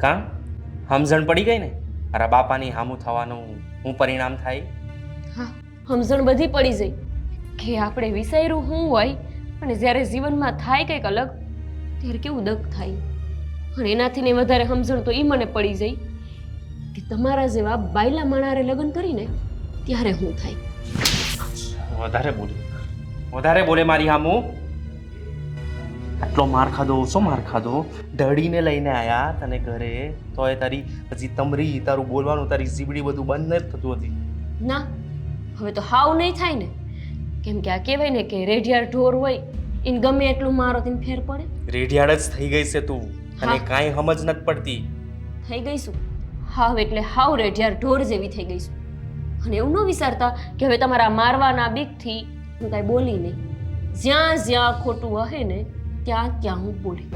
કાં? સમજણ પડી ગઈ ને? મારા બાપાની હામું થવાનું હું પરિણામ થાય? હા સમજણ બધી પડી જઈ. કે આપણે વિસાયરું હું હોય અને જ્યારે જીવનમાં થાય કંઈક અલગ ત્યારે કેવું દગ થાય? અને એનાથી ને વધારે સમજણ તો એ મને પડી જઈ કે તમારા જેવા બાયલા માણારે લગ્ન કરીને ત્યારે હું થાય. વધારે બોલે. વધારે બોલે મારી હામું. આટલો માર ખાધો શું માર ખાધો. ઢળીને લઈને આવ્યા તને ઘરે. તોય તારી પછી તમરી તારું બોલવાનું તારી ઝીબડી બધું બંધ નથી થતું હતી ના હવે તો હાવ નહીં થાય ને. કેમ કે આ કહેવાય ને કે રેઢિયાર ઢોર હોય ઇન ગમે એટલું મારો તેને ફેર પડે. રેઢિયાળ જ થઈ ગઈ છે તું. અને. કાંઈ સમજ નથી પડતી. થઈ ગઈ છું હાવ એટલે હાવ રેડિયાર ઢોર જેવી થઈ ગઈશું. અને એવું ન વિચારતા કે હવે તમારા મારવાના બીકથી હું કાંઈ બોલી નહીં. જ્યાં જ્યાં ખોટું હે ને ત્યાં ક્યાં હું બોલી